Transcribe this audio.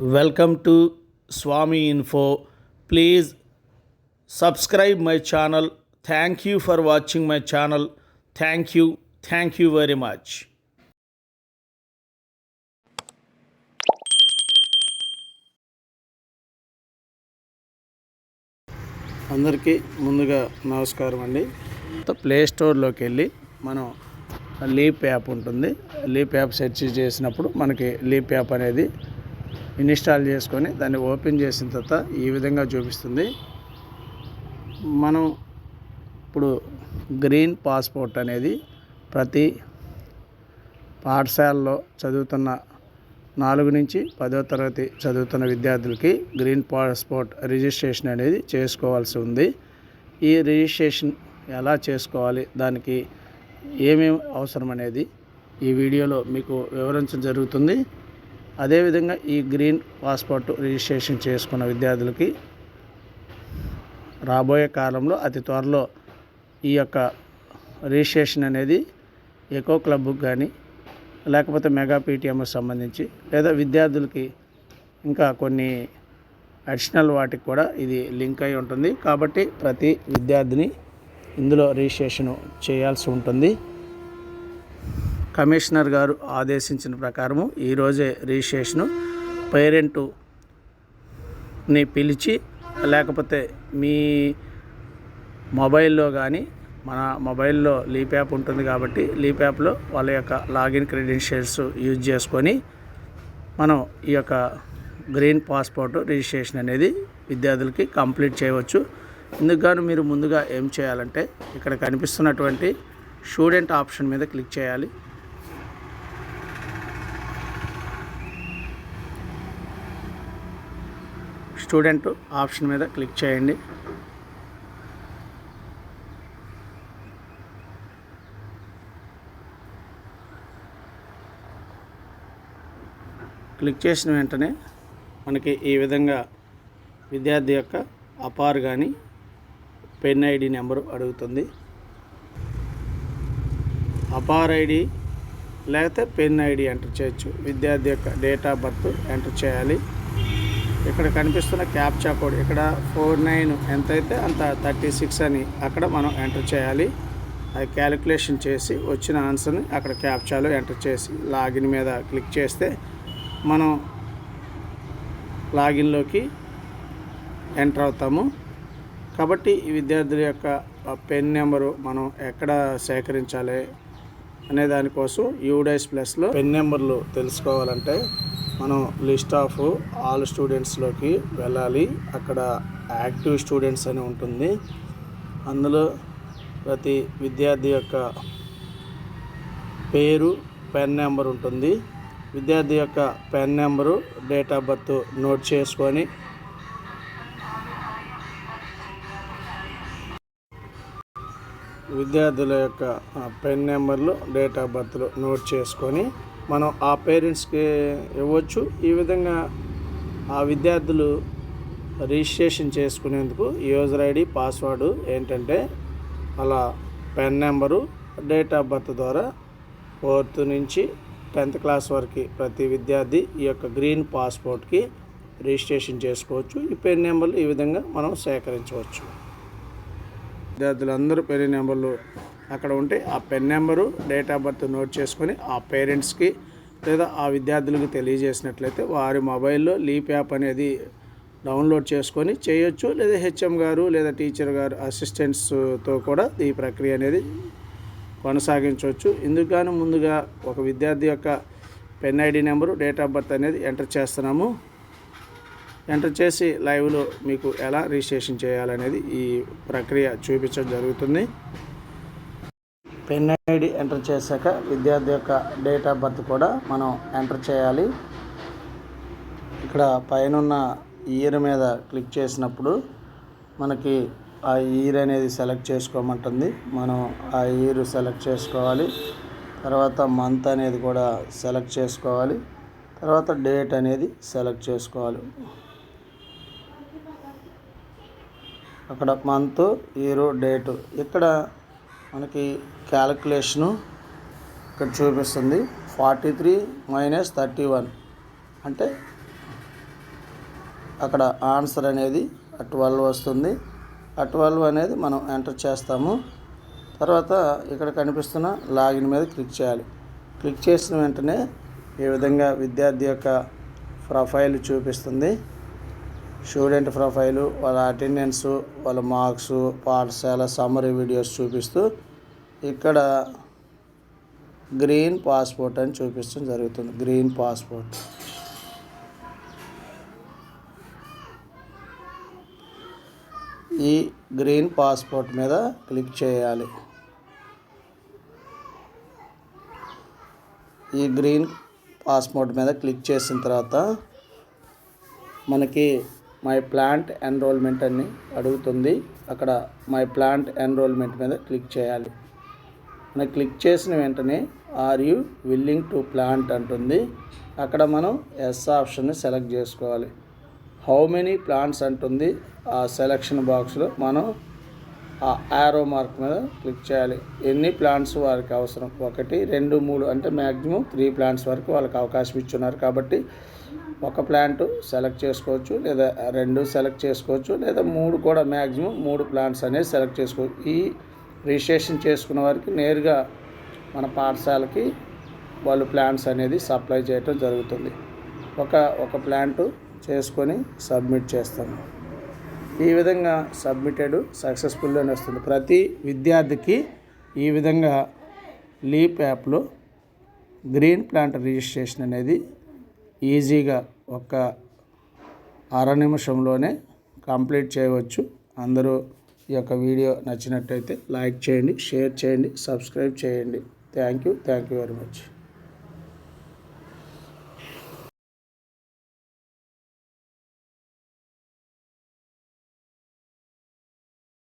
Welcome to Swami info. Please subscribe my channel. Thank you for watching my channel. Thank you. Thank you very much. అందరికీ ముందుగా నమస్కారం అండి. Play స్టోర్లోకి వెళ్ళి మనం లీప్ యాప్ ఉంటుంది. లీప్ యాప్ సెర్చ్ చేసినప్పుడు మనకి లీప్ యాప్ అనేది ఇన్స్టాల్ చేసుకొని దాన్ని ఓపెన్ చేసిన తర్వాత ఈ విధంగా చూపిస్తుంది. మనం ఇప్పుడు గ్రీన్ పాస్పోర్ట్ అనేది ప్రతి పాఠశాలలో చదువుతున్న నాలుగు నుంచి పదో తరగతి చదువుతున్న విద్యార్థులకి గ్రీన్ పాస్పోర్ట్ రిజిస్ట్రేషన్ అనేది చేసుకోవాల్సి ఉంది. ఈ రిజిస్ట్రేషన్ ఎలా చేసుకోవాలి? దానికి ఏమేమి అవసరం అనేది ఈ వీడియోలో మీకు వివరించడం జరుగుతుంది. అదేవిధంగా ఈ గ్రీన్ పాస్పోర్ట్ రిజిస్ట్రేషన్ చేసుకున్న విద్యార్థులకి రాబోయే కాలంలో అతి త్వరలో ఈ యొక్క రిజిస్ట్రేషన్ అనేది ఎకో క్లబ్కు కానీ లేకపోతే మెగా పీటీఎంకి సంబంధించి లేదా విద్యార్థులకి ఇంకా కొన్ని అడిషనల్ వాటికి కూడా ఇది లింక్ అయి ఉంటుంది. కాబట్టి ప్రతి విద్యార్థిని ఇందులో రిజిస్ట్రేషన్ చేయాల్సి ఉంటుంది. కమిషనర్ గారు ఆదేశించిన ప్రకారము ఈరోజే రిజిస్ట్రేషను పేరెంటుని పిలిచి లేకపోతే మీ మొబైల్లో కానీ మన మొబైల్లో లీప్ యాప్ ఉంటుంది కాబట్టి లీప్ యాప్లో వాళ్ళ యొక్క లాగిన్ క్రెడెన్షియల్స్ యూజ్ చేసుకొని మనం ఈ యొక్క గ్రీన్ పాస్పోర్ట్ రిజిస్ట్రేషన్ అనేది విద్యార్థులకి కంప్లీట్ చేయవచ్చు. ఇందుకు మీరు ముందుగా ఏం చేయాలంటే ఇక్కడ కనిపిస్తున్నటువంటి స్టూడెంట్ ఆప్షన్ మీద క్లిక్ చేయాలి. స్టూడెంట్ ఆప్షన్ మీద క్లిక్ చేయండి. క్లిక్ చేసిన వెంటనే మనకి ఈ విధంగా విద్యార్థి యొక్క అపార్ కానీ పెన్ ఐడి నెంబరు అడుగుతుంది. అపార్ ఐడి లేకపోతే పెన్ ఐడి ఎంటర్ చేయొచ్చు. విద్యార్థి యొక్క డేట్ ఆఫ్ బర్త్ ఎంటర్ చేయాలి. ఇక్కడ కనిపిస్తున్న క్యాప్చా కోడ్. ఇక్కడ ఫోర్ నైన్ ఎంత అయితే అంత థర్టీ సిక్స్ అని అక్కడ మనం ఎంటర్ చేయాలి. అది క్యాలిక్యులేషన్ చేసి వచ్చిన ఆన్సర్ని అక్కడ క్యాప్చాలో ఎంటర్ చేసి లాగిన్ మీద క్లిక్ చేస్తే మనం లాగిన్లోకి ఎంటర్ అవుతాము. కాబట్టి ఈ విద్యార్థుల యొక్క పెన్ నెంబరు మనం ఎక్కడ సేకరించాలి అనే దానికోసం యూడైస్ ప్లస్లో పెన్ నెంబర్లు తెలుసుకోవాలంటే మనం లిస్ట్ ఆఫ్ ఆల్ స్టూడెంట్స్లోకి వెళ్ళాలి. అక్కడ యాక్టివ్ స్టూడెంట్స్ అని ఉంటుంది. అందులో ప్రతి విద్యార్థి యొక్క పేరు పెన్ నెంబర్ ఉంటుంది. విద్యార్థి యొక్క PEN number date of birth note చేసుకొని విద్యార్థుల యొక్క పెన్ నెంబర్లు డేట్ ఆఫ్ బర్త్లు నోట్ చేసుకొని మనం ఆ పేరెంట్స్కి ఇవ్వచ్చు. ఈ విధంగా ఆ విద్యార్థులు రిజిస్ట్రేషన్ చేసుకునేందుకు యూజర్ ఐడి పాస్వర్డ్ ఏంటంటే అలా PEN number date of birth ద్వారా ఫోర్త్ నుంచి టెన్త్ క్లాస్ వరకు ప్రతి విద్యార్థి ఈ యొక్క గ్రీన్ పాస్పోర్ట్కి రిజిస్ట్రేషన్ చేసుకోవచ్చు. ఈ పెన్ నెంబర్లు ఈ విధంగా మనం సేకరించవచ్చు. విద్యార్థులందరూ పెన్ నెంబర్లు అక్కడ ఉంటే ఆ PEN number date of birth note చేసుకొని ఆ పేరెంట్స్కి లేదా ఆ విద్యార్థులకు తెలియజేసినట్లయితే వారి మొబైల్లో లీప్ యాప్ అనేది డౌన్లోడ్ చేసుకొని చేయొచ్చు. లేదా హెచ్ఎం గారు లేదా టీచర్ గారు అసిస్టెంట్స్తో కూడా ఈ ప్రక్రియ అనేది కొనసాగించవచ్చు. ఇందుకు ముందుగా ఒక విద్యార్థి యొక్క PEN ID number date of birth అనేది ఎంటర్ చేస్తున్నాము. ఎంటర్ చేసి లైవ్లో మీకు ఎలా రిజిస్ట్రేషన్ చేయాలనేది ఈ ప్రక్రియ చూపించడం జరుగుతుంది. పెన్ ఐడి ఎంటర్ చేశాక విద్యార్థి యొక్క డేట్ ఆఫ్ బర్త్ కూడా మనం ఎంటర్ చేయాలి. ఇక్కడ పైన ఇయర్ మీద క్లిక్ చేసినప్పుడు మనకి ఆ ఇయర్ అనేది సెలెక్ట్ చేసుకోమంటుంది. మనం ఆ ఇయర్ సెలెక్ట్ చేసుకోవాలి. తర్వాత మంత్ అనేది కూడా సెలెక్ట్ చేసుకోవాలి. తర్వాత డేట్ అనేది సెలెక్ట్ చేసుకోవాలి. అక్కడ మంత్ ఇయర్ డేటు. ఇక్కడ మనకి క్యాలిక్యులేషను ఇక్కడ చూపిస్తుంది. Forty three minus thirty one. అంటే అక్కడ ఆన్సర్ అనేది ట్వెల్వ్ వస్తుంది. ఆ ట్వెల్వ్ అనేది మనం ఎంటర్ చేస్తాము. తర్వాత ఇక్కడ కనిపిస్తున్న లాగిన్ మీద క్లిక్ చేయాలి. క్లిక్ చేసిన వెంటనే ఈ విధంగా విద్యార్థి యొక్క ప్రొఫైల్ చూపిస్తుంది. స్టూడెంట్ ప్రొఫైలు వాళ్ళ అటెండెన్స్ వాళ్ళ మార్క్స్ పాఠశాల సమ్మరీ వీడియోస్ చూపిస్తూ ఇక్కడ గ్రీన్ పాస్పోర్ట్ అని చూపించడం జరుగుతుంది. Green passport. ఈ గ్రీన్ పాస్పోర్ట్ మీద క్లిక్ చేయాలి. ఈ గ్రీన్ పాస్పోర్ట్ మీద క్లిక్ చేసిన తర్వాత మనకి మై ప్లాంట్ ఎన్రోల్మెంట్ అని అడుగుతుంది. అక్కడ మై ప్లాంట్ ఎన్రోల్మెంట్ మీద క్లిక్ చేయాలి. మనం క్లిక్ చేసిన వెంటనే are you willing to plant అంటుంది. అక్కడ మనం ఎస్ ఆప్షన్ని సెలెక్ట్ చేసుకోవాలి. హౌ మెనీ ప్లాంట్స్ అంటుంది. ఆ సెలక్షన్ బాక్స్లో మనం ఆ యారో మార్క్ మీద క్లిక్ చేయాలి. ఎన్ని ప్లాంట్స్ వారికి అవసరం? ఒకటి రెండు మూడు అంటే మ్యాక్సిమం త్రీ ప్లాంట్స్ వరకు వాళ్ళకి అవకాశం ఇచ్చున్నారు కాబట్టి ఒక ప్లాంట్ సెలెక్ట్ చేసుకోవచ్చు లేదా రెండు సెలెక్ట్ చేసుకోవచ్చు లేదా మూడు కూడా మ్యాక్సిమం మూడు ప్లాంట్స్ అనేది సెలెక్ట్ చేసుకోవచ్చు ఈ రిజిస్ట్రేషన్ చేసుకున్న వారికి నేరుగా మన పాఠశాలకి వాళ్ళు ప్లాంట్స్ అనేది సప్లై చేయటం జరుగుతుంది. ఒక ఒక ప్లాంట్ చేసుకొని సబ్మిట్ చేస్తాము. ఈ విధంగా సబ్మిటెడ్ సక్సెస్ఫుల్ అని వస్తుంది. ప్రతి విద్యార్థికి ఈ విధంగా లీప్ యాప్లో గ్రీన్ ప్లాంట్ రిజిస్ట్రేషన్ అనేది ఈజీగా ఒక అర నిమిషంలోనే కంప్లీట్ చేయవచ్చు. అందరూ ఈ యొక్క వీడియో నచ్చినట్టయితే లైక్ చేయండి షేర్ చేయండి సబ్స్క్రైబ్ చేయండి. Thank you thank you very much.